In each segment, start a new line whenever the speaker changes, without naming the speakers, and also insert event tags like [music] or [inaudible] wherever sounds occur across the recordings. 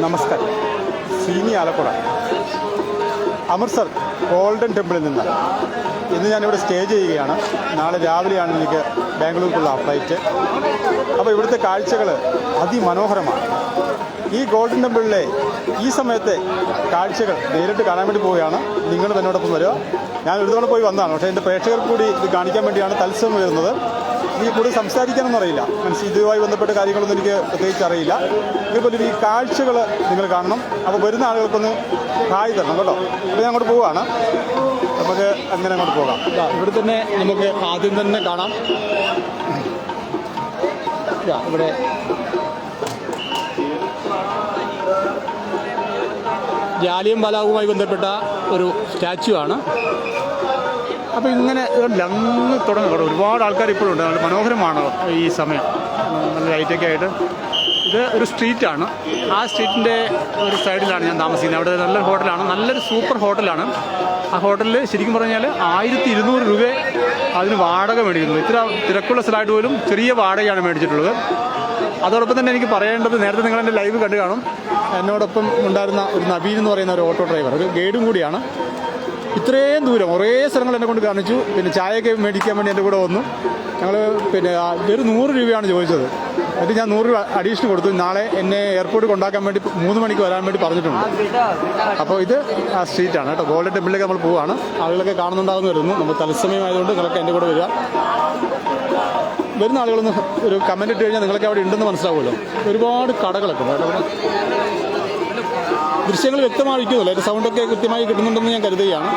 നമസ്കാരം. സീനി ആലപ്പുഴ. അമൃത്സർ ഗോൾഡൻ ടെമ്പിളിൽ നിന്ന്. ഇന്ന് ഞാനിവിടെ സ്റ്റേ ചെയ്യുകയാണ്. നാളെ രാവിലെയാണ് എനിക്ക് ബാംഗ്ലൂർക്കുള്ള ഫ്ലൈറ്റ്. അപ്പോൾ ഇവിടുത്തെ കാഴ്ചകൾ അതിമനോഹരമാണ്. ഈ ഗോൾഡൻ ടെമ്പിളിലെ ഈ സമയത്തെ കാഴ്ചകൾ നേരിട്ട് കാണാൻ വേണ്ടി പോവുകയാണ്. നിങ്ങൾ എന്നോടൊപ്പം വരിക. ഞാൻ ഒരു തവണ പോയി വന്നതാണ്. പക്ഷേ എന്റെ പ്രേക്ഷകർക്ക് കൂടി ഇത് കാണിക്കാൻ വേണ്ടിയാണ് തത്സവം വരുന്നത്. എനിക്ക് കൂടുതൽ സംസാരിക്കാനൊന്നും അറിയില്ല മീൻസ് ഇതുമായി ബന്ധപ്പെട്ട കാര്യങ്ങളൊന്നും എനിക്ക് പ്രത്യേകിച്ച് അറിയില്ല. ഇതുപോലെ ഈ കാഴ്ചകൾ നിങ്ങൾ കാണണം. അപ്പോൾ വരുന്ന ആളുകൾക്കൊന്ന് ഹായ് തരണം കേട്ടോ. അപ്പോൾ ഞാൻ അങ്ങോട്ട് പോവുകയാണ് നമുക്ക് അങ്ങനെ അങ്ങോട്ട് പോകാം. ഇവിടെ തന്നെ നമുക്ക് ആദ്യം തന്നെ കാണാം. ഇവിടെ. ജാലിയം ബാലാവുമായി ബന്ധപ്പെട്ട ഒരു സ്റ്റാച്ചു ആണ്. അപ്പോൾ ഇങ്ങനെ അങ്ങ് തുടങ്ങും. ഒരുപാട് ആൾക്കാർ ഇപ്പോഴും ഉണ്ട്. നല്ല മനോഹരമാണ് ഈ സമയം. നല്ല ലൈറ്റൊക്കെ ആയിട്ട്. ഇത് ഒരു സ്ട്രീറ്റാണ് ആ സ്ട്രീറ്റിന്റെ ഒരു സൈഡിലാണ് ഞാൻ താമസിക്കുന്നത്. അവിടെ നല്ലൊരു ഹോട്ടലാണ് നല്ലൊരു സൂപ്പർ ഹോട്ടലാണ് ആ ഹോട്ടലിൽ ശരിക്കും പറഞ്ഞാൽ ആയിരത്തി ഇരുന്നൂറ് രൂപ അതിന് വാടക മേടിക്കുന്നു. ഇത്ര തിരക്കുള്ള സ്ഥലമായിട്ട് പോലും ചെറിയ വാടകയാണ് മേടിച്ചിട്ടുള്ളത്. അതോടൊപ്പം തന്നെ എനിക്ക് പറയേണ്ടത് നേരത്തെ നിങ്ങൾ എന്റെ ലൈവ് കണ്ടു കാണും. എന്നോടൊപ്പം ഉണ്ടായിരുന്ന ഒരു നബീൻ എന്ന് പറയുന്ന ഒരു ഓട്ടോ ഡ്രൈവർ ഒരു ഗൈഡും കൂടിയാണ്. ഇത്രയും ദൂരം കുറേ സ്ഥലങ്ങൾ എന്നെ കൊണ്ട് കാണിച്ചു. പിന്നെ ചായയൊക്കെ മേടിക്കാൻ വേണ്ടി എന്റെ കൂടെ വന്നു. ഞങ്ങൾ പിന്നെ ഒരു നൂറ് രൂപയാണ് ചോദിച്ചത്. എന്നിട്ട് ഞാൻ നൂറ് രൂപ അഡീഷണൽ കൊടുത്തു. നാളെ എന്നെ എയർപോർട്ടിൽ കൊണ്ടാക്കാൻ വേണ്ടി മൂന്ന് മണിക്ക് വരാൻ വേണ്ടി പറഞ്ഞിട്ടുണ്ട്. അപ്പോൾ ഇത് ആ സ്ട്രീറ്റാണ് കേട്ടോ. ഗോൾഡൻ ടെമ്പിളിലേക്ക് നമ്മൾ പോവുകയാണ് ആളുകളൊക്കെ കാണുന്നുണ്ടാകുന്ന വരുന്നു. നമ്മൾ തത്സമയമായതുകൊണ്ട് നിങ്ങളൊക്കെ എന്റെ കൂടെ വരിക. വരുന്ന ആളുകളൊന്ന് ഒരു കമന്റ് ഇട്ട് കഴിഞ്ഞാൽ നിങ്ങളൊക്കെ അവിടെ ഉണ്ടെന്ന് മനസ്സിലാവുമല്ലോ. ഒരുപാട് കടകളൊക്കെ ഉണ്ട്. ദൃശ്യങ്ങൾ വ്യക്തമായിരിക്കുമല്ലോ അതിന്റെ സൗണ്ടൊക്കെ കൃത്യമായി കിട്ടുന്നുണ്ടെന്ന് ഞാൻ കരുതുകയാണ്.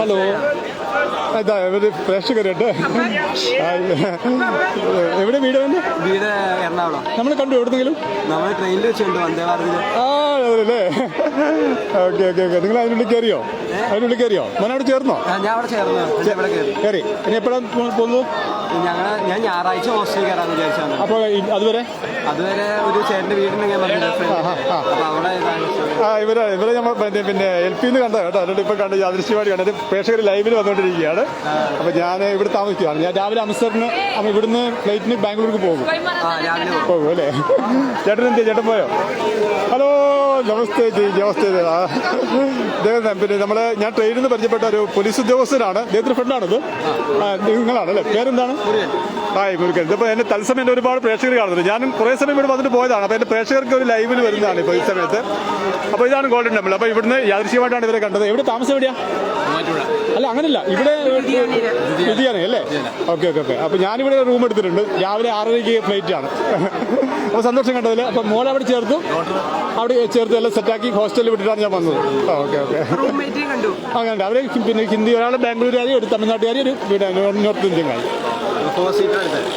ഹലോ. ഇതാ ഇവർ പ്രേക്ഷകരുണ്ട് എവിടെ വീട് വേണ്ട
വീട് എറണാകുളം.
നമ്മൾ കണ്ടു എവിടെന്നെങ്കിലും?
നമ്മൾ ട്രെയിനിൽ വെച്ചുണ്ട് വന്ദേ ഭാരതിൽ
ആ അതല്ലേ ഓക്കെ ഓക്കെ ഓക്കെ. നിങ്ങൾ അതിനുള്ളിൽ കയറിയോ? അതിനുള്ളിൽ കയറിയോ? മനോട് ചേർന്നോ?
ഞാൻ അവിടെ ചേർന്നു. കയറി.
ഇനി എപ്പോഴാണ് പോകുന്നു
ഞങ്ങൾ ഞാൻ ഞായറാഴ്ച ഹോസ്റ്റലിൽ കയറാന്ന് വിചാരിച്ചാണ്.
അപ്പോൾ അതുവരെ?
അതുവരെ ഒരു ചേട്ടന്റെ വീടിന് ഞാൻ പറഞ്ഞു അപ്പോൾ അവിടെ
ആ ഇവരെ ഇവരെ നമ്മൾ പിന്നെ പിന്നെ എൽ പി എന്ന് കണ്ടത് കേട്ടോ. അതുകൊണ്ട് ഇപ്പം കണ്ട് യാദൃശ്യമായിട്ട് കണ്ടത് പ്രേക്ഷകർ ലൈവിൽ വന്നുകൊണ്ടിരിക്കുകയാണ് അപ്പോൾ ഞാൻ ഇവിടെ താമസിക്കുകയാണ് ഞാൻ രാവിലെ അമൃത്സറിന് ഇവിടുന്ന് ഫ്ലൈറ്റിന് ബാംഗ്ലൂർക്ക് പോകും.
പോകും.
അല്ലേ? ചേട്ടൻ എന്ത് ചേട്ടൻ പോയോ? ഹലോ നമസ്തേ ജി നമസ്തേ ആ. ഇദ്ദേഹം പിന്നെ നമ്മൾ ഞാൻ ട്രെയിനിൽ നിന്ന് പരിചയപ്പെട്ട ഒരു പോലീസ് ഉദ്യോഗസ്ഥനാണ്. അദ്ദേഹത്തിന് ഫ്രണ്ടാണിത് നിങ്ങളാണ് അല്ലേ? പേരെന്താണ്? ഹായ് മുരുകൻ. ഇതിപ്പോൾ എന്നെ തത്സമയം എന്റെ ഒരുപാട് പ്രേക്ഷകർ കാണുന്നുണ്ട്. ഞാനും കുറേ സമയം ഇവിടെ വന്നിട്ട് പോയതാണ്. അപ്പോൾ എന്റെ പ്രേക്ഷകർക്ക് ഒരു ലൈവിൽ വരുന്നതാണ് ഇപ്പോൾ ഈ സമയത്ത്. അപ്പോൾ ഇതാണ് ഗോൾഡൻ ടെമ്പിൾ അപ്പോൾ ഇവിടുന്ന് യാദൃശ്യമായിട്ടാണ് ഇവരെ കണ്ടത്. എവിടെ താമസം എവിടെയാ? അല്ല അങ്ങനല്ല. ഇവിടെ വിധിയാണ് അല്ലേ? Okay okay okay. അപ്പോൾ ഞാനിവിടെ റൂം എടുത്തിട്ടുണ്ട്. രാവിലെ ആറരയ്ക്ക് ഫ്ലൈറ്റ് ആണ്. അപ്പോൾ സന്തോഷം കണ്ടതിൽ അപ്പോൾ മോളെ അവിടെ ചേർത്തു. അവിടെ ചേർത്ത് എല്ലാം സെറ്റാക്കി ഹോസ്റ്റലിൽ വിട്ടിട്ടാണ് ഞാൻ വന്നത്.
Okay okay.
അങ്ങനെ അവർ പിന്നെ ഹിന്ദി ഒരാൾ ബാംഗ്ലൂരുകാരി ഒരു തമിഴ്നാട്ടുകാരി ഒരു വീടാണ് നോർത്ത്
എടുത്തത്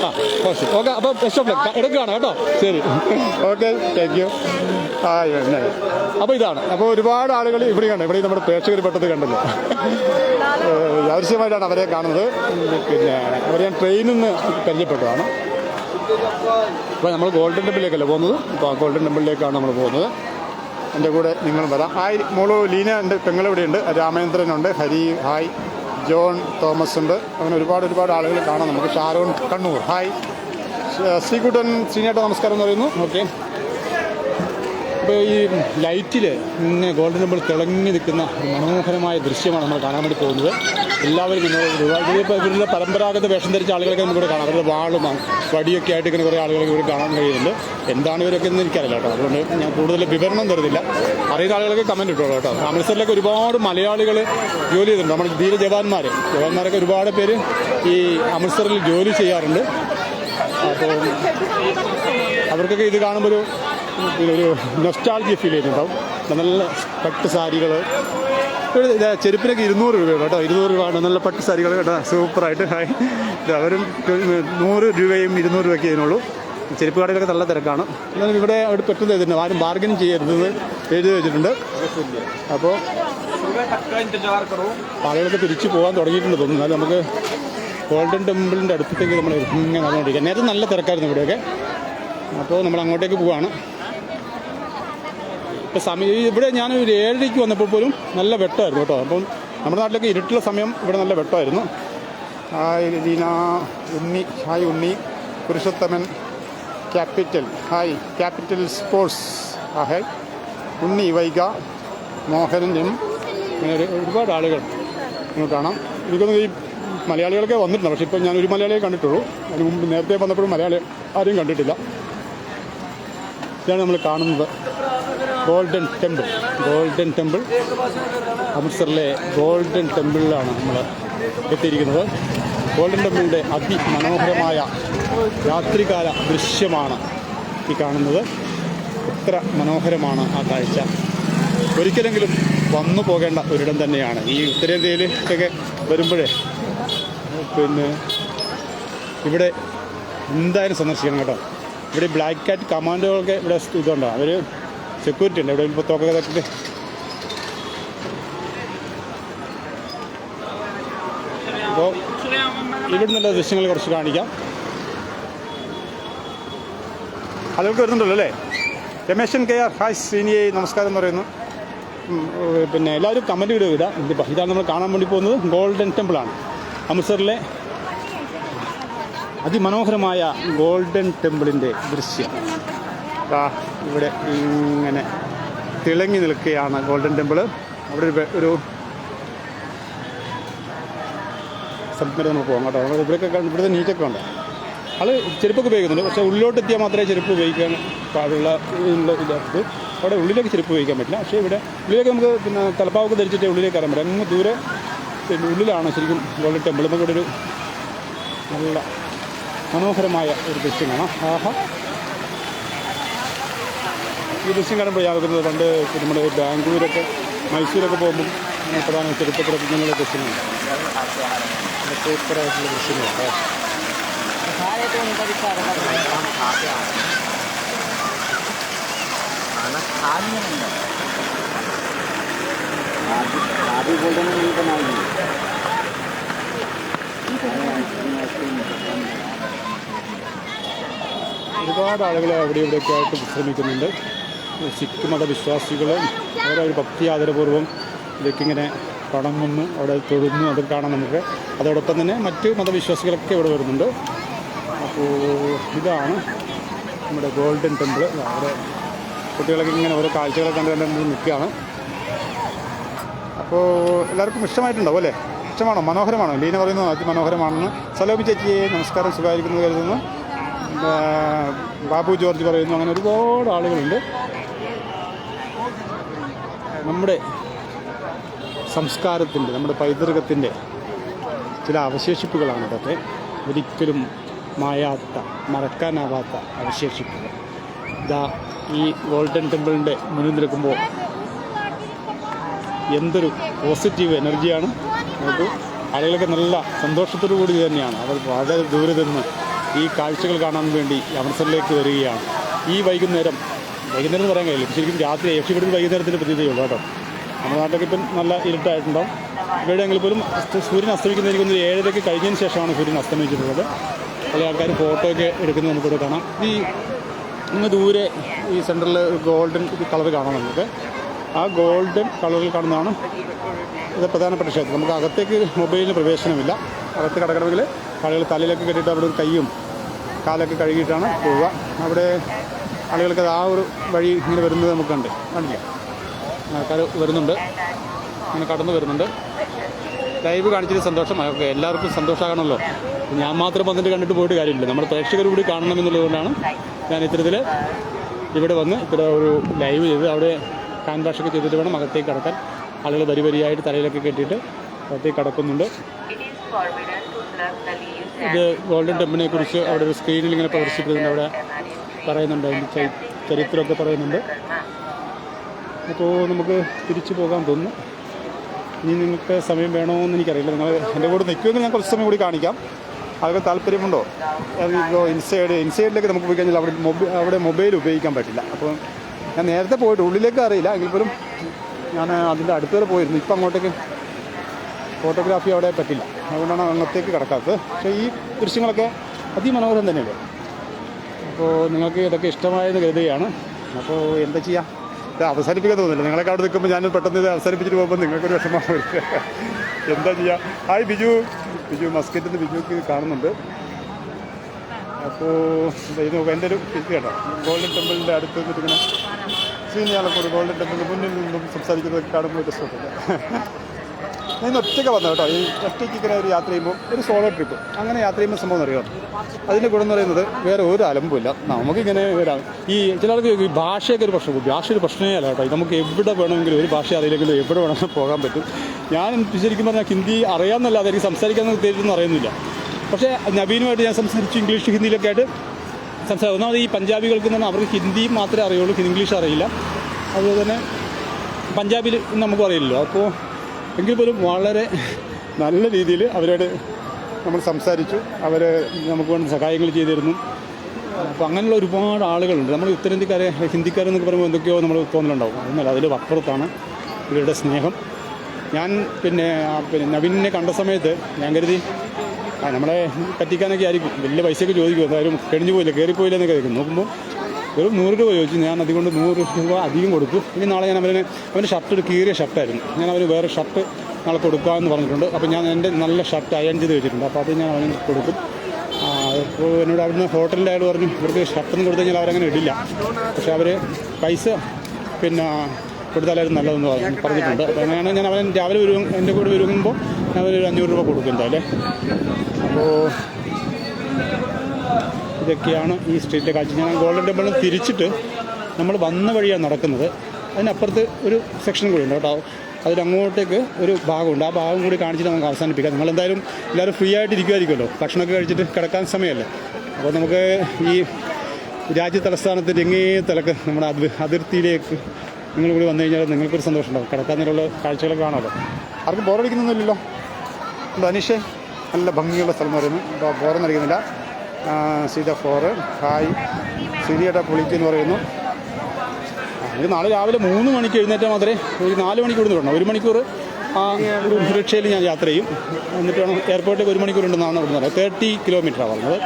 ആ ഓക്കെ ഓക്കെ അപ്പോൾ ബെസ്റ്റ് ഓഫ് ലക്ക് എടുക്കുകയാണ് കേട്ടോ. ശരി. ഓക്കെ താങ്ക് യു ആ. അപ്പോൾ ഇതാണ്. അപ്പോൾ ഒരുപാട് ആളുകൾ ഇവിടെയാണ് ഇവിടെ നമ്മുടെ പ്രേക്ഷകർ പെട്ടത് കണ്ടല്ലോ. യാദൃശ്യമായിട്ടാണ് അവരെ കാണുന്നത്. പിന്നെ അവരെ ഞാൻ ട്രെയിനിൽ നിന്ന് പരിചയപ്പെട്ടതാണ്. അപ്പോൾ നമ്മൾ ഗോൾഡൻ ടെമ്പിളിലേക്കല്ലേ പോകുന്നത്? അപ്പോൾ ഗോൾഡൻ ടെമ്പിളിലേക്കാണ് നമ്മൾ പോകുന്നത്. എന്റെ കൂടെ നിങ്ങൾ വരാം. ഹായ് മോളു ലീന ഉണ്ട് പെങ്ങളിവിടെയുണ്ട് രാമേന്ദ്രനുണ്ട് ഹരി ഹായ്. ജോൺ തോമസ് ഉണ്ട്. അങ്ങനെ ഒരുപാട് ഒരുപാട് ആളുകൾ കാണാം നമുക്ക്. ഷാരോൺ കണ്ണൂർ. ഹായ് ശ്രീ- ശ്രീകുട്ടൻ സീനിയായിട്ട് നമസ്കാരം എന്ന് പറയുന്നു. ഓക്കെ ഇപ്പോൾ ഈ ലൈറ്റിൽ ഇങ്ങനെ ഗോൾഡൻ ടെമ്പിൾ തിളങ്ങി നിൽക്കുന്ന ഒരു മനോഹരമായ ദൃശ്യമാണ് നമ്മൾ കാണാൻ വേണ്ടി പോകുന്നത്. എല്ലാവരും ഇവരുടെ പരമ്പരാഗത വേഷം ധരിച്ച ആളുകളൊക്കെ നമുക്കിവിടെ കാണാം. അവരുടെ വാളും വടിയൊക്കെ ആയിട്ട് ഇങ്ങനെ കുറേ ആളുകളൊക്കെ ഇവിടെ കാണാൻ കഴിയുന്നുണ്ട്. എന്താണ് ഇവരൊക്കെ എന്ന് എനിക്കറിയില്ല കേട്ടോ. അതുകൊണ്ട് ഞാൻ കൂടുതൽ വിവരണം തരുന്നില്ല. അറിയുന്ന ആളുകളൊക്കെ കമന്റ് ഇട്ടോളൂ കേട്ടോ. അമൃത്സറിലൊക്കെ ഒരുപാട് മലയാളികൾ ജോലി ചെയ്തിട്ടുണ്ട് നമ്മുടെ ധീര ജവാന്മാർ ജവാന്മാരൊക്കെ ഒരുപാട് പേര് ഈ അമൃത്സറിൽ ജോലി ചെയ്യാറുണ്ട്. അപ്പോൾ അവർക്കൊക്കെ ഇത് കാണുമ്പോൾ ഒരു ഒരു നൊസ്റ്റാൾജിയ ഫീൽ ചെയ്യുന്നുണ്ടാവും നല്ല പട്ട് സാരികൾ ചെരുപ്പിനൊക്കെ ഇരുന്നൂറ് രൂപയാണ് കേട്ടോ. ഇരുന്നൂറ് രൂപയാണ് നല്ല പട്ട് സാരികൾ കേട്ടോ. സൂപ്പറായിട്ട്. അവരും നൂറ് രൂപയും ഇരുന്നൂറ് രൂപയ്ക്ക് ഇതിനുള്ളൂ. ചെരുപ്പ് കടയിലൊക്കെ നല്ല തിരക്കാണ്. എന്നാലും ഇവിടെ അവിടെ പെട്ടെന്ന് എഴുതിയിട്ടുണ്ട് ആരും ബാർഗൻ ചെയ്യരുതെന്ന് എഴുതി വെച്ചിട്ടുണ്ട്. അപ്പോൾ ആളുകളൊക്കെ തിരിച്ചു പോകാൻ തുടങ്ങിയിട്ടുണ്ട് തോന്നുന്നു. നമുക്ക് ഗോൾഡൻ ടെമ്പിളിന്റെ അടുത്തേക്ക് നമ്മൾ ഇങ്ങനെ നടന്നുകൊണ്ടിരിക്കുക നേരത്തെ നല്ല തിരക്കായിരുന്നു ഇവിടെയൊക്കെ. അപ്പോൾ നമ്മൾ അങ്ങോട്ടേക്ക് പോവാണ്. ഇപ്പോൾ സമയം ഇവിടെ ഞാൻ ഒരു ഏഴരയ്ക്ക് വന്നപ്പോൾ പോലും നല്ല വെട്ടമായിരുന്നു കേട്ടോ. അപ്പം നമ്മുടെ നാട്ടിലൊക്കെ ഇരുട്ടുള്ള സമയം ഇവിടെ നല്ല വെട്ടമായിരുന്നു. Hi Leena Unni hi Unni Purushothaman capital hi capital sports hi Unni Vaiga Mohanan M അങ്ങനെ ഒരു- ഒരുപാട് ആളുകൾ നമുക്ക് കാണാം. എനിക്കൊന്നും ഈ മലയാളികളൊക്കെ വന്നിട്ടുണ്ട് പക്ഷേ ഇപ്പോൾ ഞാൻ ഒരു മലയാളിയെ കണ്ടിട്ടുള്ളൂ. അതിന് മുമ്പ് നേരത്തെ വന്നപ്പോഴും മലയാളി ആരെയും കണ്ടിട്ടില്ല. ഇതാണ് നമ്മൾ കാണുന്നത്. Golden temple. ഗോൾഡൻ ടെമ്പിൾ അമൃത്സറിലെ ഗോൾഡൻ ടെമ്പിളിലാണ് നമ്മൾ എത്തിയിരിക്കുന്നത്. ഗോൾഡൻ ടെമ്പിളിന്റെ അതിമനോഹരമായ രാത്രികാല ദൃശ്യമാണ് ഈ കാണുന്നത്. എത്ര മനോഹരമാണ് ആ കാഴ്ച. ഒരിക്കലെങ്കിലും വന്നു പോകേണ്ട ഒരിടം തന്നെയാണ്. ഈ ഉത്തരേന്ത്യയിലേക്കൊക്കെ വരുമ്പോഴേ പിന്നെ ഇവിടെ എന്തായാലും സന്ദർശിക്കണം കേട്ടോ. ഇവിടെ ബ്ലാക്ക് കാറ്റ് കമാൻഡോകളൊക്കെ ഇവിടെ ഇതുണ്ടോ? അവർ സെക്യൂരിറ്റി ഉണ്ട് എവിടെ ഇപ്പോൾ തോക്കൊക്കെ തട്ടിട്ട് അപ്പോൾ ഇവിടെ നിന്നുള്ള ദൃശ്യങ്ങൾ കുറച്ച് കാണിക്കാം ആളുകൾക്ക് വരുന്നുണ്ടല്ലോ അല്ലേ രമേശൻ കെ ആർ ഹായ് സീനിയെ നമസ്കാരം പറയുന്നു പിന്നെ എല്ലാവരും കമന്റ് വീഡിയോ ഇടാം ഇതിപ്പോൾ ഇതാണ് നമ്മൾ കാണാൻ വേണ്ടി പോകുന്നത് ഗോൾഡൻ ടെമ്പിളാണ് അമൃത്സറിലെ അതിമനോഹരമായ ഗോൾഡൻ ടെമ്പിളിന്റെ ദൃശ്യം ദാ ഇവിടെ ഇങ്ങനെ തിളങ്ങി നിൽക്കുകയാണ് ഗോൾഡൻ ടെമ്പിൾ അവിടെ ഒരു ഒരു സ്ഥലത്ത് നമുക്ക് പോകാം കേട്ടോ. നമ്മൾ ഇവിടെയൊക്കെ ഇവിടുത്തെ നീറ്റൊക്കെ ഉണ്ട്. അത് ചെരുപ്പൊക്കെ ഉപയോഗിക്കുന്നുണ്ട്. പക്ഷേ ഉള്ളിലോട്ട് എത്തിയാൽ മാത്രമേ ചെരുപ്പ് ഉപയോഗിക്കാൻ പാടുള്ള ഇല്ലാത്തത് അവിടെ ഉള്ളിലേക്ക് ചെരുപ്പ് ഉപയോഗിക്കാൻ പറ്റില്ല. പക്ഷേ ഇവിടെ ഉള്ളിലേക്ക് നമുക്ക് പിന്നെ തലപ്പാവൊക്കെ ധരിച്ചിട്ട് ഉള്ളിലേക്ക് കയറാൻ പറ്റും. അങ്ങ് ദൂരെ പിന്നെ ഉള്ളിലാണ് ശരിക്കും ഗോൾഡൻ ടെമ്പിൾ നമുക്ക് ഇവിടെ ഒരു നല്ല മനോഹരമായ ഒരു ദൃശ്യമാണ് ആഹാ. ഈ ദൃശ്യം കാണുമ്പോൾ യാതൊരു പണ്ട് നമ്മുടെ ബാംഗ്ലൂരൊക്കെ മൈസൂരൊക്കെ പോകുമ്പോൾ അങ്ങനെ പ്രധാന ചെറുപ്പത്തിൽ ഇങ്ങനെയുള്ള ദൃശ്യങ്ങളുണ്ട് സൂപ്പറായിട്ടുള്ള ദൃശ്യങ്ങളുണ്ട്
सारे तो उनका भी सारा हम खाते हैं खाना खा नहीं है अभी बोल रहे नहीं बनाएंगे
ഒരുപാട് ആളുകൾ അവിടെ ഇവിടെയൊക്കെ ആയിട്ട് വിശ്രമിക്കുന്നുണ്ട് സിഖ് മതവിശ്വാസികൾ ഓരോ ഒരു ഭക്തി ആദരപൂർവം ഇതൊക്കെ വണങ്ങുന്നു അവിടെ തൊഴുന്നു. അത് കാണാം നമുക്ക്. അതോടൊപ്പം തന്നെ മറ്റ് മതവിശ്വാസികളൊക്കെ ഇവിടെ വരുന്നുണ്ട്. അപ്പോൾ ഇതാണ് നമ്മുടെ ഗോൾഡൻ ടെമ്പിൾ. അവിടെ കുട്ടികളൊക്കെ ഇങ്ങനെ ഓരോ കാഴ്ചകളൊക്കെ കണ്ട് കണ്ട് നിൽക്കുകയാണ്. അപ്പോൾ എല്ലാവർക്കും ഇഷ്ടമായിട്ടുണ്ടാവും അല്ലേ? ഇഷ്ടമാണോ? മനോഹരമാണോ? ലീന പറയുന്നത് അതിമനോഹരമാണെന്ന് സലോബി ചേച്ചിയെ നമസ്കാരം സുഖമായിരിക്കുന്നു കരുതുന്നു. ബാബു ജോർജ് പറയുന്നു. അങ്ങനെ ഒരുപാട് ആളുകളുണ്ട്. നമ്മുടെ സംസ്കാരത്തിന്റെ നമ്മുടെ പൈതൃകത്തിന്റെ ചില അവശേഷിപ്പുകളാണ് ഇതൊക്കെ. ഒരിക്കലും മായാത്ത മറക്കാനാവാത്ത അവശേഷിപ്പുകൾ. ഇതാ ഈ ഗോൾഡൻ ടെമ്പിളിന്റെ മുന്നിൽ നിൽക്കുമ്പോൾ എന്തൊരു പോസിറ്റീവ് എനർജിയാണ്. നമുക്ക് ആളുകളൊക്കെ നല്ല സന്തോഷത്തോടു കൂടി തന്നെയാണ്. അവർ വളരെ ദൂരെ നിന്ന് ഈ കാഴ്ചകൾ കാണാൻ വേണ്ടി അമൃത്സറിലേക്ക് വരികയാണ്. ഈ വൈകുന്നേരം വൈകുന്നേരം പറയാൻ കഴിയില്ല. ശരിക്കും രാത്രി എഫ് ഇവിടെ ഒരു വൈകുന്നേരത്തിന്റെ പ്രതീതിയുള്ളൂ കേട്ടോ. നമ്മുടെ നാട്ടിലൊക്കെ ഇപ്പം നല്ല ഇരുട്ടായിട്ടുണ്ടാവും. ഇവിടെയെങ്കിൽ പോലും സൂര്യൻ അസ്തമിക്കുന്നത് എനിക്കൊന്ന് ഏഴരയ്ക്ക് കഴിഞ്ഞതിന് ശേഷമാണ് സൂര്യൻ അസ്തമിച്ചിട്ടുള്ളത്. പല ആൾക്കാർ ഫോട്ടോ ഒക്കെ എടുക്കുന്നത് നമുക്കിവിടെ കാണാം. ഈ ഇന്ന് ദൂരെ ഈ സെന്ററിൽ ഗോൾഡൻ കളർ കാണാം നമുക്ക്. ആ ഗോൾഡൻ കളറിൽ കാണുന്നതാണ് ഇത് പ്രധാനപ്പെട്ട ക്ഷേത്രം. നമുക്ക് അകത്തേക്ക് മൊബൈലിന് പ്രവേശനമില്ല. അകത്ത് കിടക്കണമെങ്കിൽ ആളുകൾ തലയിലൊക്കെ കെട്ടിയിട്ട് അവിടെ കൈയും കാലൊക്കെ കഴുകിയിട്ടാണ് പോവുക. അവിടെ ആളുകൾക്ക് ആ ഒരു വഴി ഇങ്ങനെ വരുന്നത് നമുക്ക് കണ്ട്. കണ്ടില്ല? ആൾക്കാർ വരുന്നുണ്ട്. ഇങ്ങനെ കടന്നു വരുന്നുണ്ട്. ലൈവ് കാണിച്ചിട്ട് സന്തോഷം. ഓക്കെ എല്ലാവർക്കും സന്തോഷമാകണമല്ലോ. ഞാൻ മാത്രം വന്നിട്ട് കണ്ടിട്ട് പോയിട്ട് കാര്യമില്ല. നമ്മൾ പ്രേക്ഷകർ കൂടി കാണണമെന്നുള്ളതുകൊണ്ടാണ് ഞാൻ ഇത്തരത്തിൽ ഇവിടെ വന്ന് ഇത്ര ഒരു ലൈവ് ചെയ്ത് അവിടെ ഹാൻഡ് വാഷൊക്കെ ചെയ്തിട്ട് വേണം അകത്തേക്ക് കടക്കാൻ. ആളുകൾ വരി വരിയായിട്ട് തലയിലൊക്കെ കെട്ടിയിട്ട് അകത്തേക്ക് കടക്കുന്നുണ്ട്. ഇത് ഗോൾഡൻ ടെമ്പിനെ കുറിച്ച് അവിടെ ഒരു സ്ക്രീനിൽ ഇങ്ങനെ പ്രദർശിപ്പിക്കുന്നുണ്ട് അവിടെ പറയുന്നുണ്ട് അതിന്റെ ചരി- ചരിത്രമൊക്കെ പറയുന്നുണ്ട്. അപ്പോൾ നമുക്ക് തിരിച്ചു പോകാൻ തോന്നുന്നു. ഇനി നിങ്ങൾക്ക് സമയം വേണോന്ന് എനിക്കറിയില്ല. നിങ്ങൾ എന്റെ കൂടെ നിൽക്കുമെങ്കിൽ ഞാൻ കുറച്ച് സമയം കൂടി കാണിക്കാം. അതൊക്കെ താല്പര്യമുണ്ടോ? ഇപ്പോൾ ഇൻസൈഡ് ഇൻസൈഡിലേക്ക് നമുക്ക് പോയി കഴിഞ്ഞാൽ അവിടെ മൊബൈൽ അവിടെ മൊബൈൽ ഉപയോഗിക്കാൻ പറ്റില്ല. അപ്പോൾ ഞാൻ നേരത്തെ പോയിട്ട് ഉള്ളിലേക്ക് അറിയില്ല. എങ്കിൽ പോലും ഞാൻ അതിന്റെ അടുത്ത് വരെ പോയിരുന്നു. ഇപ്പം അങ്ങോട്ടേക്ക് ഫോട്ടോഗ്രാഫി അവിടെ പറ്റില്ല. അതുകൊണ്ടാണ് അങ്ങോട്ടേക്ക് കിടക്കാത്തത്. പക്ഷേ ഈ ദൃശ്യങ്ങളൊക്കെ അതിമനോഹരം തന്നെയല്ലേ? അപ്പോൾ നിങ്ങൾക്ക് ഇതൊക്കെ ഇഷ്ടമായെന്ന് കരുതുകയാണ്. അപ്പോൾ എന്താ ചെയ്യാം? ഇത് അവസാനിപ്പിക്കാൻ തോന്നുന്നില്ല. നിങ്ങളൊക്കെ അവിടെ നിൽക്കുമ്പോൾ ഞാൻ പെട്ടെന്ന് ഇത് അവസാനിപ്പിച്ചിട്ട് പോകുമ്പോൾ നിങ്ങൾക്കൊരു വിഷമമാവില്ല എന്താ ചെയ്യുക ഹായ് ബിജു. ബിജു മസ്കറ്റിൽ നിന്ന് ബിജുക്ക് കാണുന്നുണ്ട്. അപ്പോൾ ഇത് നോക്കാം എന്റെ ഒരു കേട്ടോ. ഗോൾഡൻ ടെമ്പിളിന്റെ അടുത്ത് നിന്നിട്ടിങ്ങനെ ശ്രീനിയാളെ ശ്രീനിയാളക്കൂട് ഗോൾഡൻ ടെമ്പിളിന്റെ മുന്നിൽ നിന്നും സംസാരിക്കുന്നതൊക്കെ കാണുമ്പോൾ സുഖമില്ല ഞാൻ ഒറ്റയ്ക്ക് വന്നത് കേട്ടോ. ഈ ഒറ്റയ്ക്ക് ഇങ്ങനെ ഒരു യാത്ര ചെയ്യുമ്പോൾ ഒരു സോളോ ട്രിപ്പ് അങ്ങനെ യാത്ര ചെയ്യുമ്പോൾ സംഭവം അറിയാം? അതിന്റെ ഗുണം എന്ന് പറയുന്നത് വേറെ ഒരു അലമ്പില്ല നമുക്കിങ്ങനെ വരാം ഈ ചിലർക്ക് ഈ ഭാഷയൊക്കെ ഒരു പ്രശ്നം ഭാഷ ഒരു പ്രശ്നമേ അല്ല കേട്ടോ. നമുക്ക് എവിടെ വേണമെങ്കിലും ഒരു ഭാഷ അറിയില്ലെങ്കിലും എവിടെ വേണമെങ്കിലും പോകാൻ പറ്റും. ഞാൻ ശരിക്കും പറഞ്ഞാൽ ഹിന്ദി അറിയാമെന്നല്ലാതെ എനിക്ക് സംസാരിക്കാൻ ഉദ്ദേശിച്ചൊന്നും അറിയുന്നില്ല. പക്ഷേ നവീനുമായിട്ട് ഞാൻ സംസാരിച്ചു ഇംഗ്ലീഷ് ഹിന്ദിയിലൊക്കെ ആയിട്ട് സംസാരിക്കും ഒന്നാമത് ഈ പഞ്ചാബികൾക്ക് പറഞ്ഞാൽ അവർക്ക് ഹിന്ദി മാത്രമേ അറിയുള്ളൂ ഇംഗ്ലീഷ് അറിയില്ല. അതുപോലെ തന്നെ പഞ്ചാബിൽ നമുക്കും അറിയില്ലല്ലോ. അപ്പോൾ എങ്കിൽ പോലും വളരെ നല്ല രീതിയിൽ അവരോട് നമ്മൾ സംസാരിച്ചു. അവർ നമുക്ക് വേണ്ട സഹായങ്ങൾ ചെയ്തിരുന്നു. അപ്പോൾ അങ്ങനെയുള്ള ഒരുപാട് ആളുകളുണ്ട്. നമ്മൾ ഉത്തരേന്ത്യക്കാരെ ഹിന്ദിക്കാരെന്നൊക്കെ പറയുമ്പോൾ എന്തൊക്കെയോ നമ്മൾ തോന്നലുണ്ടാവും. അതൊന്നല്ല അതിൽ അപ്പുറത്താണ് ഇവരുടെ സ്നേഹം. ഞാൻ പിന്നെ പിന്നെ നവീനെ കണ്ട സമയത്ത് ഞാൻ കരുതി ആ നമ്മളെ പറ്റിക്കാനൊക്കെ ആയിരിക്കും. വലിയ പൈസയൊക്കെ ചോദിക്കും. എന്തായാലും കഴിഞ്ഞു പോയില്ല കയറിപ്പോയില്ല എന്നൊക്കെ കേൾക്കും നോക്കുമ്പോൾ വെറും നൂറ് രൂപ ചോദിച്ചു ഞാൻ അതുകൊണ്ട് നൂറ് രൂപ അധികം കൊടുത്തു. ഇനി നാളെ ഞാൻ അവന് അവന്റെ ഷർട്ട് ഒരു കീറിയ ഷർട്ടായിരുന്നു ഞാൻ അവന് വേറെ ഷർട്ട് നാളെ കൊടുക്കാമെന്ന് പറഞ്ഞിട്ടുണ്ട്. അപ്പോൾ ഞാൻ എന്റെ നല്ല ഷർട്ട് അയൺ ചെയ്ത് വെച്ചിട്ടുണ്ട്. അപ്പോൾ അത് ഞാൻ അവന് കൊടുക്കും. ഇപ്പോൾ എന്നോട് അവിടുന്ന് ഹോട്ടലിന്റെ അയാൾ പറഞ്ഞു ഇവർക്ക് ഷർട്ടൊന്നും കൊടുത്തു കഴിഞ്ഞാൽ അവരങ്ങനെ ഇടില്ല. പക്ഷേ അവർ പൈസ പിന്നെ കൊടുത്താലായിരുന്നു നല്ലതെന്ന് പറഞ്ഞു പറഞ്ഞിട്ടുണ്ട്. അപ്പോൾ അങ്ങനെയാണ് ഞാൻ അവൻ രാവിലെ വരും എന്റെ കൂടെ വരുമ്പോൾ ഞാൻ ഒരു അഞ്ഞൂറ് രൂപ കൊടുക്കും എന്തായാലും. അപ്പോൾ ഇതൊക്കെയാണ് ഈ സ്ട്രീറ്റിലെ കാഴ്ച. ഞാൻ ഗോൾഡൻ ടെമ്പിളിൽ തിരിച്ചിട്ട് നമ്മൾ വന്ന വഴിയാണ് നടക്കുന്നത്. അതിനപ്പുറത്ത് ഒരു സെക്ഷൻ കൂടി ഉണ്ട് കേട്ടോ. അതിലങ്ങോട്ടേക്ക് ഒരു ഭാഗമുണ്ട്. ആ ഭാഗം കൂടി കാണിച്ചിട്ട് നമുക്ക് അവസാനിപ്പിക്കാം. നിങ്ങൾ എന്തായാലും എല്ലാവരും ഫ്രീ ആയിട്ട് ഇരിക്കുമായിരിക്കുമല്ലോ ഭക്ഷണമൊക്കെ കഴിച്ചിട്ട് കിടക്കാൻ സമയമല്ലേ? അപ്പോൾ നമുക്ക് ഈ രാജ്യ തലസ്ഥാനത്തിന്റെ എങ്ങേ തലക്ക് നമ്മുടെ അതി അതിർത്തിയിലേക്ക് നിങ്ങൾ കൂടി വന്നു കഴിഞ്ഞാൽ നിങ്ങൾക്കൊരു സന്തോഷം ഉണ്ടാവും. കിടക്കാൻ നേരമുള്ള കാഴ്ചകളൊക്കെ കാണാമല്ലോ. ആർക്കും ബോറടിക്കുന്നൊന്നുമില്ലല്ലോ എന്താ അനീഷേ? നല്ല ഭംഗിയുള്ള സ്ഥലം എന്ന് പറയുന്നു ബോറൊന്നും അടിക്കുന്നില്ല. സീത ഫോറ് ഹായ്. സിരിയുടെ പുളിക്ക് എന്ന് പറയുന്നു എനിക്ക് നാളെ രാവിലെ മൂന്ന് മണിക്ക് എഴുന്നേറ്റാൽ മാത്രമേ ഒരു നാല് മണിക്കൂർ വരണം ഒരു മണിക്കൂർ ആ ഒരു റിക്ഷയിൽ ഞാൻ യാത്ര ചെയ്യും. എന്നിട്ട് വേണം എയർപോർട്ടിലേക്ക് ഒരു മണിക്കൂർ ഉണ്ടെന്നാണ് ഇവിടെ പറയുന്നത്. തേർട്ടി കിലോമീറ്ററാണ് പറഞ്ഞത്.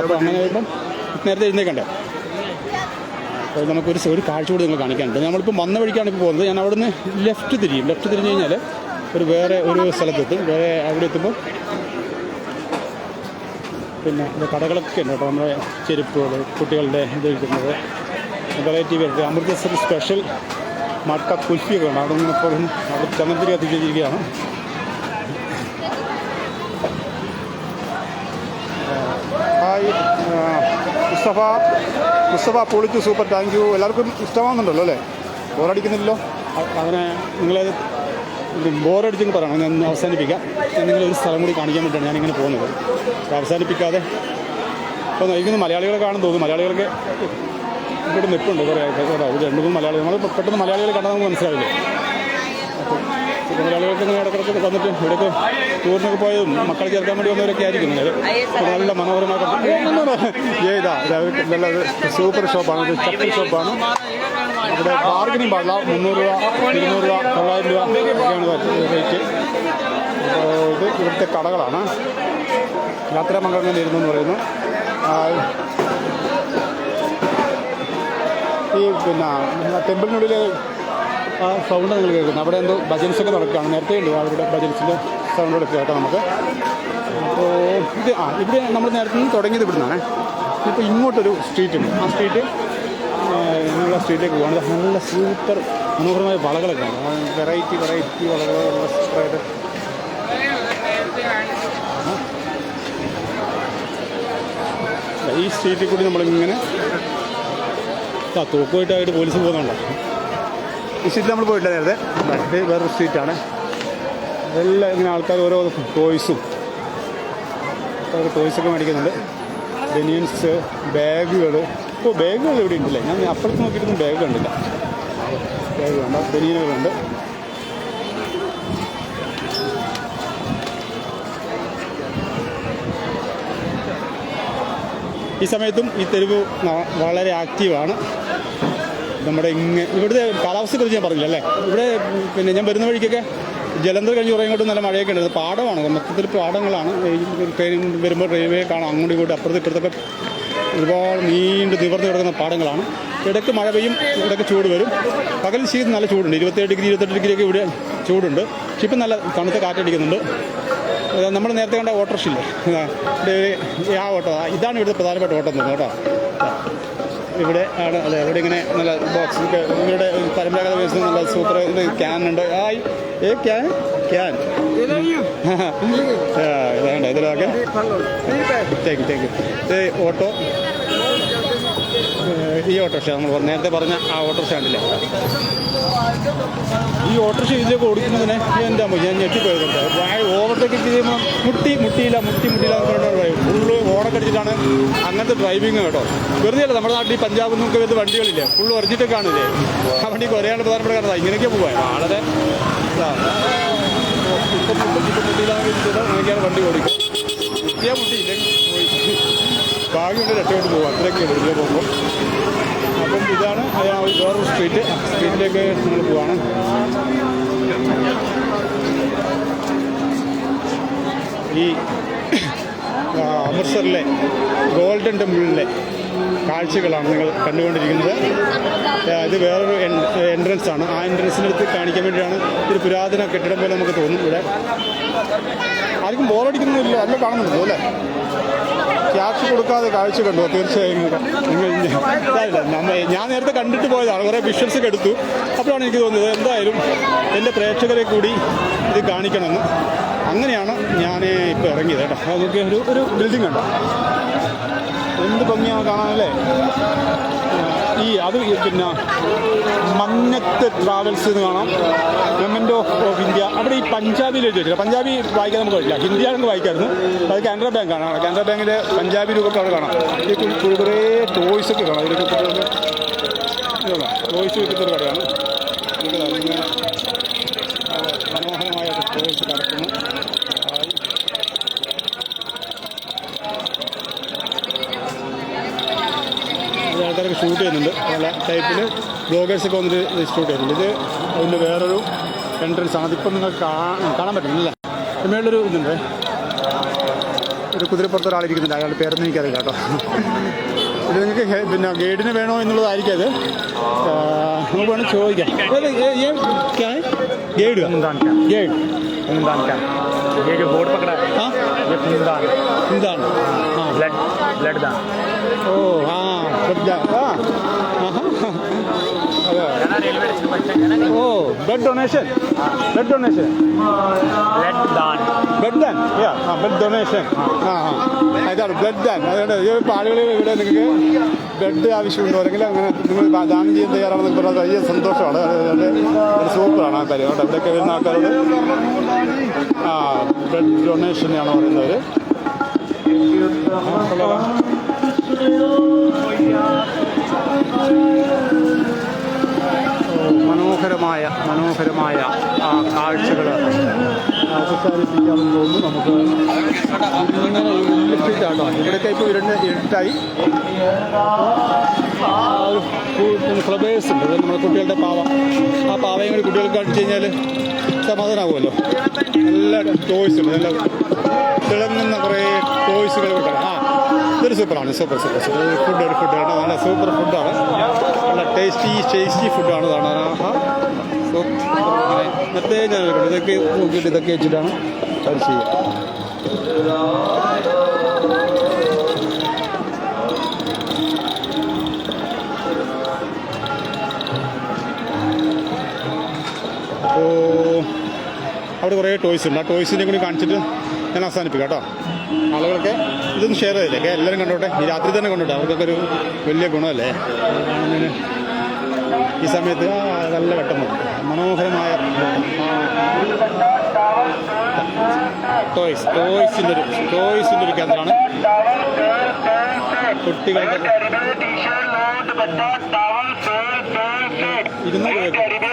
അപ്പോൾ അങ്ങനെ വരുമ്പം നേരത്തെ എഴുന്നേക്കണ്ടേ? അപ്പോൾ നമുക്കൊരു ഒരു കാഴ്ച കൂടി നിങ്ങൾ കാണിക്കാനുണ്ട്. നമ്മളിപ്പോൾ വന്ന വഴിക്കാണ് ഇപ്പോൾ പോകുന്നത്. ഞാൻ അവിടുന്ന് ലെഫ്റ്റ് തിരിയും. ലെഫ്റ്റ് തിരിഞ്ഞ് കഴിഞ്ഞാൽ ഒരു വേറെ ഒരു സ്ഥലത്തെത്തും. വേറെ അവിടെ എത്തുമ്പോൾ പിന്നെ ഇത് കടകളൊക്കെ ഉണ്ട് കേട്ടോ നമ്മുടെ ചെരുപ്പുകൾ കുട്ടികളുടെ ഇത് വയ്ക്കുന്നത് വെറൈറ്റി വെറൈറ്റി അമൃതസർ സ്പെഷ്യൽ മട്ട കുൽഫിയൊക്കെ ഉണ്ട്. അവിടെ നിന്ന് ഇപ്പോൾ അവിടെ ചന്ദ്രത്തിരി കത്തിച്ചിരിക്കുകയാണ് ഹായ് മുസ്തഫ മുസ്തഫ പൊളിച്ചു സൂപ്പർ താങ്ക് യു. എല്ലാവർക്കും ഇഷ്ടമാകുന്നുണ്ടല്ലോ അല്ലേ? ബോറടിക്കുന്നില്ലല്ലോ? അങ്ങനെ നിങ്ങൾ ബോറടിച്ചെങ്കിൽ പറയണം. ഞാൻ അവസാനിപ്പിക്കാം. ഞാൻ ഒരു സ്ഥലം കൂടി കാണിക്കാൻ വേണ്ടിയാണ് ഞാനിങ്ങനെ പോകുന്നത്. അവസാനിപ്പിക്കാതെ ഇപ്പോൾ എനിക്കൊന്ന് മലയാളികളെ കാണാൻ തോന്നുന്നു. മലയാളികൾക്ക് ഇവിടെ നിൽപ്പുണ്ട് കുറേ ആൾക്കാർ രണ്ട് മൂന്ന് മലയാളികൾ. നമ്മൾ പെട്ടെന്ന് മലയാളികളെ കണ്ടാൽ നമുക്ക് മനസ്സിലാവില്ല? അപ്പോൾ മലയാളികൾക്ക് ഇങ്ങനെ ഇടക്കിടക്ക് വന്നിട്ട് ഇവിടേക്ക് ടൂറിനൊക്കെ പോയതും മക്കളെ ചേർക്കാൻ വേണ്ടി വന്നവരൊക്കെ ആയിരിക്കും. അപ്പോൾ നല്ല മനോഹരമായ ഏതാ സൂപ്പർ ഷോപ്പാണ്. ചപ്പൽ ഷോപ്പാണ്. ഇവിടെ ബാർഗനിങ് പാടില്ല. മുന്നൂറ് രൂപ ഇരുന്നൂറ് രൂപ തൊള്ളായിരം രൂപ ഒക്കെയാണ് റേറ്റ് ഇത് ഇവിടുത്തെ കടകളാണ്. യാത്രാമംഗളം ഇരുന്നു എന്ന് പറയുന്നു. ഈ പിന്നെ ടെമ്പിളിനുള്ളിൽ സൗണ്ട് നിങ്ങൾ കേൾക്കുന്നു അവിടെ എന്തോ ഭജൻസൊക്കെ നടക്കുകയാണ്. നേരത്തെ ഉണ്ട് അവരുടെ ഭജൻസിന്റെ സൗണ്ടുകളൊക്കെ കേട്ടോ നമുക്ക്. അപ്പോൾ ഇത് ആ ഇവിടെ നമ്മൾ നേരത്തെ നിന്ന് തുടങ്ങിയത് ഇവിടുന്നാണ്. ഇപ്പോൾ ഇങ്ങോട്ടൊരു സ്ട്രീറ്റ് ഉണ്ട്. ആ സ്ട്രീറ്റ് എന്നുള്ള സ്ട്രീറ്റിലേക്ക് പോകുകയാണ് നല്ല സൂപ്പർ മനോഹരമായ വളകളൊക്കെ ഉണ്ട് വെറൈറ്റി വെറൈറ്റി വളകളുള്ള സൂപ്പറായിട്ട് ഈ സ്ട്രീറ്റിൽ കൂടി നമ്മളിങ്ങനെ ആ തൂക്കുമായിട്ടായിട്ട് പോലീസ് പോകുന്നുണ്ടോ? ഈ സ്ട്രീറ്റിൽ നമ്മൾ പോയിട്ടില്ല നേരത്തെ. ഇത് വേറൊരു സ്ട്രീറ്റാണ് എല്ലാം ഇങ്ങനെ ആൾക്കാർ ഓരോ ടോയ്സും ടോയ്സൊക്കെ മേടിക്കുന്നുണ്ട്. ബനിയൻസ് ബാഗുകൾ ഇപ്പോൾ ബാഗുകൾ ഇവിടെ ഉണ്ടല്ലേ? ഞാൻ അപ്പുറത്ത് നോക്കിയിട്ടൊന്നും ബാഗ് കണ്ടില്ല. ബാഗ് വേണ്ട ബനിയനുകളുണ്ട്. ഈ സമയത്തും ഈ തെരുവ് വളരെ ആക്റ്റീവാണ്. നമ്മുടെ ഇങ്ങ ഇവിടുത്തെ കാലാവസ്ഥയെക്കുറിച്ച് ഞാൻ പറഞ്ഞില്ല അല്ലേ? ഇവിടെ പിന്നെ ഞാൻ വരുന്ന വഴിക്കൊക്കെ ജലന്ധർ കഴിഞ്ഞ് കുറേ ഇങ്ങോട്ട് നല്ല മഴയൊക്കെ ഉണ്ട്. പാടമാണ്. മൊത്തത്തിൽ പാടങ്ങളാണ്. ട്രെയിൻ വരുമ്പോൾ റെയിൽവേ കാണാം. അങ്ങോട്ടും ഇങ്ങോട്ടും അപ്പുറത്ത് ഇപ്പുറത്തൊക്കെ ഒരുപാട് നീണ്ട് നിവർന്ന് കിടക്കുന്ന പാടങ്ങളാണ്. ഇടയ്ക്ക് മഴ പെയ്യും ഇടയ്ക്ക് ചൂട് വരും. പകൽ ശീതം നല്ല ചൂടുണ്ട്. ഇരുപത്തേഴ് ഡിഗ്രി ഇരുപത്തെട്ട് ഡിഗ്രിയൊക്കെ ഇവിടെ ചൂടുണ്ട്. പക്ഷെ ഇപ്പം നല്ല തണുത്ത കാറ്റടിക്കുന്നുണ്ട്. നമ്മൾ നേരത്തെ കണ്ട ഓട്ടോറിക്ഷയില്ലേ ആ, ഓട്ടോ ഇതാണ് ഇവിടുത്തെ പ്രധാനപ്പെട്ട ഓട്ടം തോന്നുന്നു കേട്ടോ. ഇവിടെ ആണ് അതെ ഇവിടെ ഇങ്ങനെ നല്ല ബോക്സ് ഇവരുടെ പരമ്പരാഗത വ്യവസ്ഥ നല്ല സൂപ്പർ ക്യാൻ ഉണ്ട്. ആ ഏ ക്യാൻ ക്യാൻ [laughs] ഇതിലൊക്കെ. ഇത് ഓട്ടോ. ഈ ഓട്ടോറിക്ഷ നമ്മൾ നേരത്തെ പറഞ്ഞ ആ ഓട്ടോറിക്ഷ ഈ ഓട്ടോറിക്ഷ ഇതിലേക്ക് ഓടിക്കുന്നതിനെ എന്റെ അമ്മ ഞാൻ ഞെട്ടിപ്പോയതുണ്ട് ഓവർടേക്ക് ചെയ്യുമ്പോൾ മുട്ടി മുട്ടിയില്ല മുട്ടി മുട്ടിയില്ല എന്ന് ഫുള്ള് ഓടക്കടിച്ചിട്ടാണ് അങ്ങനത്തെ ഡ്രൈവിങ് കേട്ടോ. വെറുതെ അല്ല നമ്മുടെ നാട്ടിൽ ഈ പഞ്ചാബിൽ നിന്നൊക്കെ വരുന്ന വണ്ടികളില്ലേ? ഫുള്ള് ഒറിജിനൽ കാണില്ലേ? ആ വണ്ടി കുറയാണ്ട് പ്രധാനപ്പെട്ട കാരണം ഇങ്ങനെയൊക്കെ പോകാൻ വളരെ ഇതാ. ഇപ്പം മുട്ടി ഇപ്പം മുട്ടിയില്ലാന്ന് വെച്ചിട്ട് അങ്ങനെയൊക്കെയാണ് വണ്ടി ഓടിക്കുക കിട്ടിയാൽ മുട്ടിയില്ല പോയി ഭാഗ്യമുണ്ട് രക്ഷപ്പെട്ട് പോകാം അത്രയൊക്കെയാണ് ഇതിലെ പോകുമ്പോൾ അപ്പം ഇതാണ് ആ ഒരു വേറൊരു സ്ട്രീറ്റ് സ്ട്രീറ്റിലേക്ക് നമ്മൾ പോവാണ് ഈ അമൃത്സറിലെ ഗോൾഡൻ ടെമ്പിളിലെ കാഴ്ചകളാണ് നിങ്ങൾ കണ്ടുകൊണ്ടിരിക്കുന്നത്. ഇത് വേറൊരു എൻട്രൻസ് ആണ്. ആ എൻട്രൻസിനടുത്ത് കാണിക്കാൻ വേണ്ടിയാണ് ഒരു പുരാതന കെട്ടിടം പോലെ നമുക്ക് തോന്നും ഇവിടെ. ആർക്കും ബോറടിക്കുന്നില്ല അല്ല കാണുന്നുണ്ടോ അല്ലേ? ക്യാഷ് കൊടുക്കാതെ കാഴ്ച കണ്ടു? തീർച്ചയായും നിങ്ങൾ ഞാൻ നേരത്തെ കണ്ടിട്ട് പോയതാണ്. കുറേ വിഷ്വൽസ് എടുത്തു. അപ്പോഴാണ് എനിക്ക് തോന്നിയത് എന്തായാലും എന്റെ പ്രേക്ഷകരെ കൂടി ഇത് കാണിക്കണമെന്ന്. അങ്ങനെയാണ് ഞാൻ ഇപ്പോൾ ഇറങ്ങിയത് കേട്ടോ. നമുക്ക് ഒരു ഒരു ബിൽഡിംഗ് ഉണ്ടോ എന്ത് ഭംഗിയാണ് കാണാനല്ലേ? ഈ അത് പിന്നെ മന്നത്ത് ട്രാവൽസ് എന്ന് കാണാം. ഗവൺമെന്റ് ഓഫ് ഓഫ് ഇന്ത്യ അവിടെ ഈ പഞ്ചാബിയിൽ എഴുതി പഞ്ചാബി വായിക്കാൻ നമുക്ക് പറ്റില്ല ഹിന്ദിയാണെന്ന് വായിക്കായിരുന്നു. അത് കാനറ ബാങ്കാണ് കാനറ ബാങ്കിന്റെ പഞ്ചാബി രൂപമൊക്കെ അവിടെ കാണാം. ഈ കുറേ ടോയ്സ് ഒക്കെ കാണാം. ഇതിലൊക്കെ ടോയ്സ് വിൽക്കുന്ന ഒരു കടയാണ്. മനോഹരമായ ടോയ്സ് കിടക്കുന്നു. ആൾക്കാരൊക്കെ ഷൂട്ട് ചെയ്യുന്നുണ്ട് പല ടൈപ്പിൽ ബ്ലോഗേഴ്സൊക്കെ വന്നിട്ട് ഷൂട്ട് ചെയ്യുന്നുണ്ട് ഇത് അതിൻ്റെ വേറൊരു എൻട്രൻസ് ആണ് അതിപ്പം നിങ്ങൾക്ക് കാണാൻ കാണാൻ പറ്റുന്നില്ല മേളിലൊരു ഇതുണ്ട് ഒരു കുതിരപ്പുറത്ത് ഒരാളിരിക്കുന്നുണ്ട് അയാളുടെ പേരൊന്നും എനിക്കറിയില്ല കേട്ടോ ഇത് നിങ്ങൾക്ക് ഹെ- പിന്നെ ഗൈഡിന് വേണോ എന്നുള്ളതായിരിക്കും അത് ആ, നമുക്ക് വേണം ചോദിക്കാം ഗൈഡ് ഗൈഡ്
खूनदान क्या ये जो बोर्ड पकड़ा है
ആ
ये खूनदान
എന്താണ് ആ
ब्लड ब्लड दान
ഓ ആ Oh blood donation.
Blood donation. Blood
than blood than. Yeah ah blood donation. ആ ആ. അതാണ് ബ്ലഡ് ദാൻ. അതുകൊണ്ട് ഇപ്പോൾ ആളുകൾ ഇവിടെ നിങ്ങൾക്ക് ബ്ലഡ് ആവശ്യമുണ്ടോ? അല്ലെങ്കിൽ അങ്ങനെ നിങ്ങൾ ദാനം ചെയ്യാൻ തയ്യാറാണെന്ന് പറഞ്ഞാൽ വലിയ സന്തോഷമാണ്. അതുകൊണ്ട് സൂപ്പറാണ് ആ കാര്യം. കേട്ടോ ഇവിടെയൊക്കെ വരുന്ന ആൾക്കാരോട് ആ ബ്ലഡ് ഡൊണേഷനാണ് പറയുന്നത് മനോഹരമായ മനോഹരമായ ആ കാഴ്ചകൾ അവസാനിപ്പിക്കാമെന്ന് തോന്നുന്നു. നമുക്ക് ഇലക്ട്രിക്കാട്ടോ ഇവിടെയൊക്കെ ഇപ്പോൾ ഇരുണ്ട് ഇരുട്ടായി. ഫ്ലവേഴ്സ് ഉണ്ട്. നമ്മുടെ കുട്ടികളുടെ പാവ. ആ പാവയും കൂടി കുട്ടികൾക്ക് കാണിച്ചു കഴിഞ്ഞാൽ സമാധാനമാകുമല്ലോ നല്ല ടോയ്സ് ഉണ്ട്. നല്ല തിളങ്ങുന്ന കുറേ ടോയ്സുകൾ കിട്ടണം ആ ഇതൊരു സൂപ്പറാണ് സൂപ്പർ സൂപ്പർ. സൂപ്പർ ഫുഡ് ഒരു ഫുഡാണ് നല്ല സൂപ്പർ ഫുഡാണ് നല്ല ടേസ്റ്റി ടേസ്റ്റി ഫുഡാണ് ഇതാണ്. മറ്റേ ഞാൻ ഇതൊക്കെ നോക്കിയിട്ട് ഇതൊക്കെ വെച്ചിട്ടാണ് അത് ചെയ്യുക അവിടെ കുറേ ടോയ്സ് ഉണ്ട്. ആ ടോയ്സിനെ കൂടി കാണിച്ചിട്ട് ഞാൻ അവസാനിപ്പിക്കാം കേട്ടോ. ആളുകളൊക്കെ ഇതൊന്ന് ഷെയർ ചെയ്തില്ലേ എല്ലാവരും കണ്ടോട്ടെ? ഈ രാത്രി തന്നെ കണ്ടോട്ടെ? അവർക്കൊക്കെ ഒരു വലിയ ഗുണമല്ലേ? ഈ സമയത്ത് നല്ല വെട്ടം. മനോഹരമായ ടോയ്സ് ടോയ്സിന്റെ ഒരു ടോയ്സിന്റെ ഒരു കേന്ദ്രമാണ് കുട്ടികളുടെ ഇരുന്നൂറ് രൂപ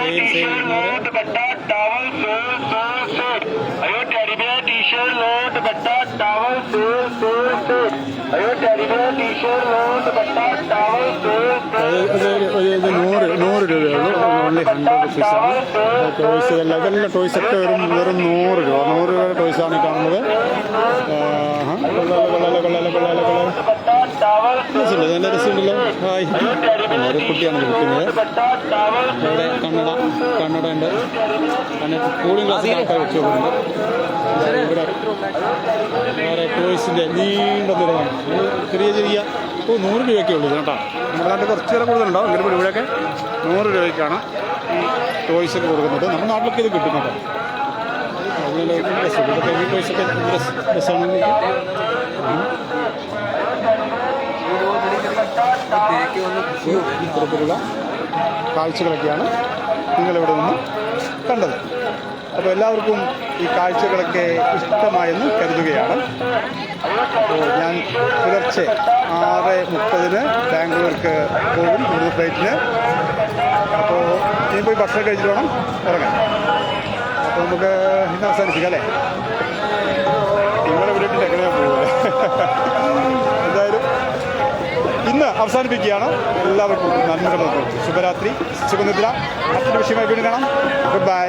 ഇരുന്നൂറ് അത് അത് ഒരു- ഒരു ഇത് നൂറ് നൂറ് രൂപയുള്ളൂ ഓൺലി ഹൺഡ്രഡ് റുപ്പീസാണ് ടോയ്സ് എല്ലാം ഇതെല്ലാം ടോയ്സ് ഒക്കെ വെറും വെറും നൂറ് രൂപ. നൂറ് രൂപ ടോയ്സാണ് ഈ കാണുന്നത്. കൊള്ളാലോ കൊള്ളാലോ കൊള്ളാലോ കൊള്ളാലോ കൊള്ളാലോ രസമുണ്ട് നല്ല രസമുണ്ടല്ലോ. ഹായ്. ഒരു കുട്ടിയാണ് വിളിക്കുന്നത്. ഇവിടെ കണ്ണട കണ്ണട ഉണ്ട്. കൂളിംഗ് ഗ്ലാസ് ആൾക്കാർ വെച്ചു കൊടുക്കുന്നുണ്ട് ഇവിടെ ടോയ്സിന്റെ നീണ്ട നിരമാണ് ചെറിയ ചെറിയ ഓ നൂറ് രൂപയൊക്കെ ഉള്ളൂ കേട്ടോ. നമ്മുടെ നാട്ടിൽ കുറച്ച് വില കൂടുതലുണ്ടാവും എങ്കിലും ഇവിടെയൊക്കെ നൂറ് രൂപയ്ക്കാണ് ഈ ടോയ്സ് ഒക്കെ കൊടുക്കുന്നത്. നമ്മുടെ നാട്ടിലൊക്കെ ഇത് കിട്ടും കേട്ടോ. അതുപോലെ ഈ ടോയ്സൊക്കെ രസ- രസമാണ്
തിരക്ക് വന്ന്
ഇത്തരത്തിലുള്ള കാഴ്ചകളൊക്കെയാണ് നിങ്ങളിവിടെ നിന്ന് കണ്ടത്. അപ്പോൾ എല്ലാവർക്കും ഈ കാഴ്ചകളൊക്കെ ഇഷ്ടമായെന്ന് കരുതുകയാണ്. അപ്പോൾ ഞാൻ പുലർച്ചെ ആറ് മുപ്പതിന് ബാംഗ്ലൂർക്ക് പോകും കൂടുതൽ ഫ്ലൈറ്റിന്. അപ്പോൾ ഇനി പോയി ഭക്ഷണം കഴിച്ചിട്ട് വേണം ഇറങ്ങാൻ. അപ്പോൾ നമുക്ക് ഇന്ന് അവസാനിപ്പിക്കാം അല്ലേ? നിങ്ങളെ വീട്ടിൽ എങ്ങനെയാണ് പോകുന്നത് ഇന്ന് അവസാനിപ്പിക്കുകയാണ്. എല്ലാവർക്കും നന്ദി നേർന്നു. ശുഭരാത്രി ശുഭനിദ്ര. മറ്റൊരു വിഷയമായി വീണ്ടും കാണാം. Good bye